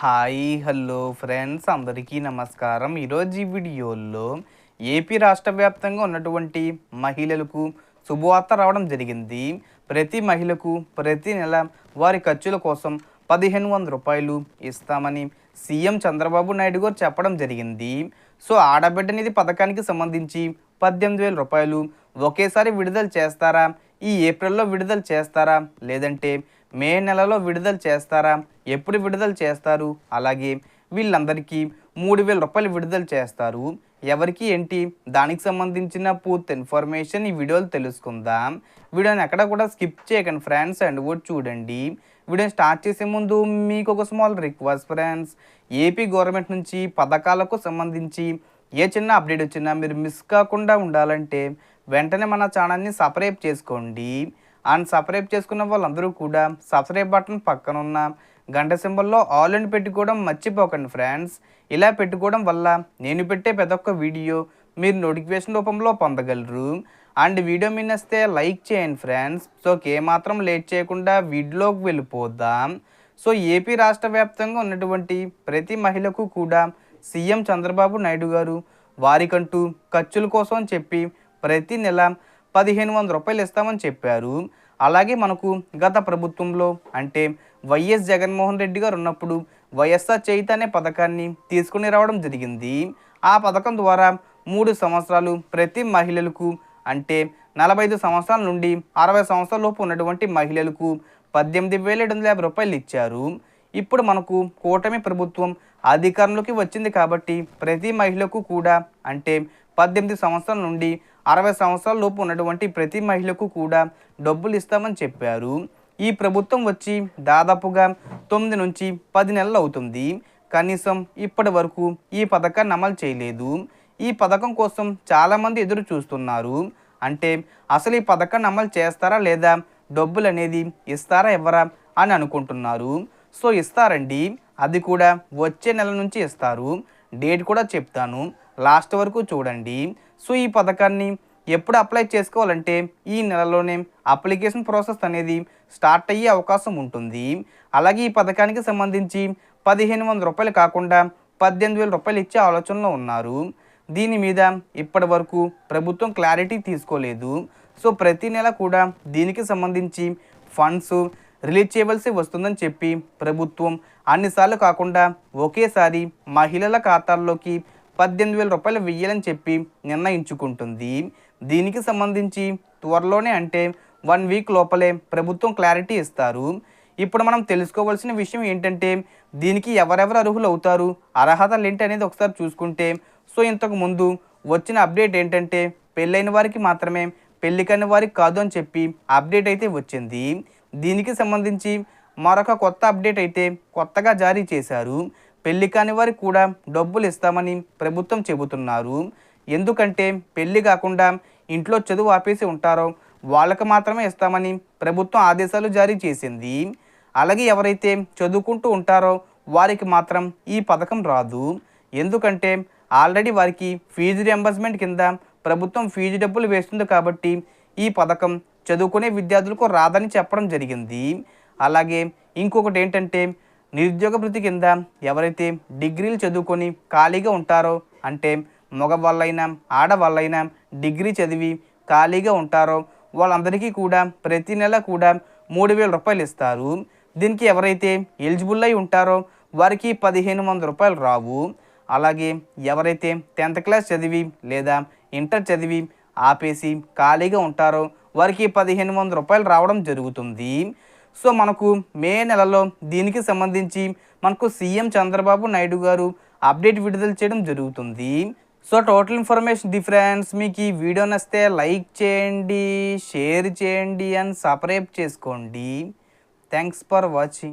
Hi hello friends అందరికీ నమస్కారం. ఈరోజు ఈ వీడియోలో ఏపీ రాష్ట్ర వ్యాప్తంగా ఉన్నటువంటి మహిళలకు శుభవార్త రావడం జరిగింది. ప్రతి మహిళకు ప్రతి నెల వారి ఖర్చుల కోసం పదిహేను వందల రూపాయలు ఇస్తామని సీఎం చంద్రబాబు నాయుడు గారు చెప్పడం జరిగింది. సో ఆడబిడ్డ నిధి పథకానికి సంబంధించి పద్దెనిమిది వేల రూపాయలు ఒకేసారి విడుదల చేస్తారా? ఈ ఏప్రిల్లో విడుదల చేస్తారా? లేదంటే మే నెలలో విడుదల చేస్తారా? ఎప్పుడు విడుదల చేస్తారు? అలాగే వీళ్ళందరికీ మూడు వేల రూపాయలు విడుదల చేస్తారు. ఎవరికి ఏంటి? దానికి సంబంధించిన పూర్తి ఇన్ఫర్మేషన్ ఈ వీడియోలు తెలుసుకుందాం. వీడియోని ఎక్కడ కూడా స్కిప్ చేయకండి ఫ్రెండ్స్ అండ్ కూడా చూడండి. వీడియోని స్టార్ట్ చేసే ముందు మీకు ఒక small request friends. AP government నుంచి పథకాలకు సంబంధించి ఏ చిన్న అప్డేట్ వచ్చినా మీరు మిస్ కాకుండా ఉండాలంటే వెంటనే మన ఛానల్ని సబ్స్క్రైబ్ చేసుకోండి. అండ్ సబ్స్క్రైబ్ చేసుకున్న వాళ్ళందరూ కూడా సబ్స్క్రైబ్ బటన్ పక్కన ఉన్న గంట సింబల్లో ఆల్ అని పెట్టుకోవడం మర్చిపోకండి ఫ్రెండ్స్. ఇలా పెట్టుకోవడం వల్ల నేను పెట్టే ప్రతి ఒక్క వీడియో మీరు నోటిఫికేషన్ రూపంలో పొందగలరు. అండ్ వీడియో మీ లైక్ చేయండి ఫ్రెండ్స్. సో ఏమాత్రం లేట్ చేయకుండా వీడియోకి వెళ్ళిపోదాం. సో ఏపీ రాష్ట్ర వ్యాప్తంగా ఉన్నటువంటి ప్రతి మహిళకు కూడా సీఎం చంద్రబాబు నాయుడు గారు వారికంటూ ఖర్చుల కోసం చెప్పి ప్రతి నెల పదిహేను వందల రూపాయలు ఇస్తామని చెప్పారు. అలాగే మనకు గత ప్రభుత్వంలో అంటే వైఎస్ జగన్మోహన్ రెడ్డి గారు ఉన్నప్పుడు వైఎస్ఆర్ చేయిత అనే పథకాన్ని తీసుకుని రావడం జరిగింది. ఆ పథకం ద్వారా మూడు సంవత్సరాలు ప్రతి మహిళలకు అంటే నలభై ఐదు సంవత్సరాల నుండి అరవై సంవత్సరాల లోపు ఉన్నటువంటి మహిళలకు పద్దెనిమిది వేల ఏడు వందల యాభై రూపాయలు ఇచ్చారు. ఇప్పుడు మనకు కూటమి ప్రభుత్వం అధికారంలోకి వచ్చింది కాబట్టి ప్రతి మహిళకు కూడా అంటే పద్దెనిమిది సంవత్సరాల నుండి అరవై సంవత్సరాల లోపు ఉన్నటువంటి ప్రతి మహిళకు కూడా డబ్బులు ఇస్తామని చెప్పారు. ఈ ప్రభుత్వం వచ్చి దాదాపుగా తొమ్మిది నుంచి పది నెలలు అవుతుంది. కనీసం ఇప్పటి వరకు ఈ పథకాన్ని అమలు చేయలేదు. ఈ పథకం కోసం చాలామంది ఎదురు చూస్తున్నారు. అంటే అసలు ఈ పథకాన్ని అమలు చేస్తారా లేదా డబ్బులు అనేది ఇస్తారా ఎవరా అని అనుకుంటున్నారు. సో ఇస్తారండి. అది కూడా వచ్చే నెల నుంచి ఇస్తారు. డేట్ కూడా చెప్తాను. లాస్ట్ వరకు చూడండి. సో ఈ పథకాన్ని ఎప్పుడు అప్లై చేసుకోవాలంటే ఈ నెలలోనే అప్లికేషన్ ప్రాసెస్ అనేది స్టార్ట్ అయ్యే అవకాశం ఉంటుంది. అలాగే ఈ పథకానికి సంబంధించి పదిహేను వందల రూపాయలు కాకుండా పద్దెనిమిది వేల రూపాయలు ఇచ్చే ఆలోచనలో ఉన్నారు. దీని మీద ఇప్పటి వరకు ప్రభుత్వం క్లారిటీ తీసుకోలేదు. సో ప్రతి నెల కూడా దీనికి సంబంధించి ఫండ్స్ రిలీజ్ చేయవలసి వస్తుందని చెప్పి ప్రభుత్వం అన్నిసార్లు కాకుండా ఒకేసారి మహిళల ఖాతాల్లోకి పద్దెనిమిది వేల రూపాయలు వెయ్యాలని చెప్పి నిర్ణయించుకుంటుంది. దీనికి సంబంధించి త్వరలోనే అంటే వన్ వీక్ లోపలే ప్రభుత్వం క్లారిటీ ఇస్తారు. ఇప్పుడు మనం తెలుసుకోవాల్సిన విషయం ఏంటంటే దీనికి ఎవరెవరు అర్హులు అవుతారు అర్హతలు ఏంటి అనేది ఒకసారి చూసుకుంటే సో ఇంతకు ముందు వచ్చిన అప్డేట్ ఏంటంటే పెళ్ళైన వారికి మాత్రమే పెళ్ళి కాని వారికి కాదు అని చెప్పి అప్డేట్ అయితే వచ్చింది. దీనికి సంబంధించి మరొక కొత్త అప్డేట్ అయితే కొత్తగా జారీ చేశారు. పెళ్ళి కాని వారికి కూడా డబ్బులు ఇస్తామని ప్రభుత్వం చెబుతున్నారు. ఎందుకంటే పెళ్ళి కాకుండా ఇంట్లో చదువు ఆపేసి ఉంటారో వాళ్ళకు మాత్రమే ఇస్తామని ప్రభుత్వం ఆదేశాలు జారీ చేసింది. అలాగే ఎవరైతే చదువుకుంటూ ఉంటారో వారికి మాత్రం ఈ పథకం రాదు. ఎందుకంటే ఆల్రెడీ వారికి ఫీజు రియంబర్స్మెంట్ కింద ప్రభుత్వం ఫీజు డబ్బులు వేస్తుంది కాబట్టి ఈ పథకం చదువుకునే విద్యార్థులకు రాదని చెప్పడం జరిగింది. అలాగే ఇంకొకటి ఏంటంటే నిరుద్యోగ భృతి కింద ఎవరైతే డిగ్రీలు చదువుకొని ఖాళీగా ఉంటారో అంటే మగవాళ్ళైనా ఆడవాళ్ళైనా డిగ్రీ చదివి ఖాళీగా ఉంటారో వాళ్ళందరికీ కూడా ప్రతి నెల కూడా మూడు వేల రూపాయలు ఇస్తారు. దీనికి ఎవరైతే ఎలిజిబుల్ అయి ఉంటారో వారికి పదిహేను వందల రూపాయలు రావు. అలాగే ఎవరైతే టెన్త్ క్లాస్ చదివి లేదా ఇంటర్ చదివి ఆపేసి ఖాళీగా ఉంటారో వారికి పదిహేను వందల రూపాయలు రావడం జరుగుతుంది. సో మనకు మే నెలలో దీనికి సంబంధించి మనకు సీఎం చంద్రబాబు నాయుడు గారు అప్డేట్ విడుదల చేయడం జరుగుతుంది. సో టోటల్ ఇన్ఫర్మేషన్ డిఫరెన్స్ మీకు ఈ వీడియో నచ్చితే లైక్ చేయండి షేర్ చేయండి అండ్ సబ్స్క్రైబ్ చేసుకోండి. Thanks for watching.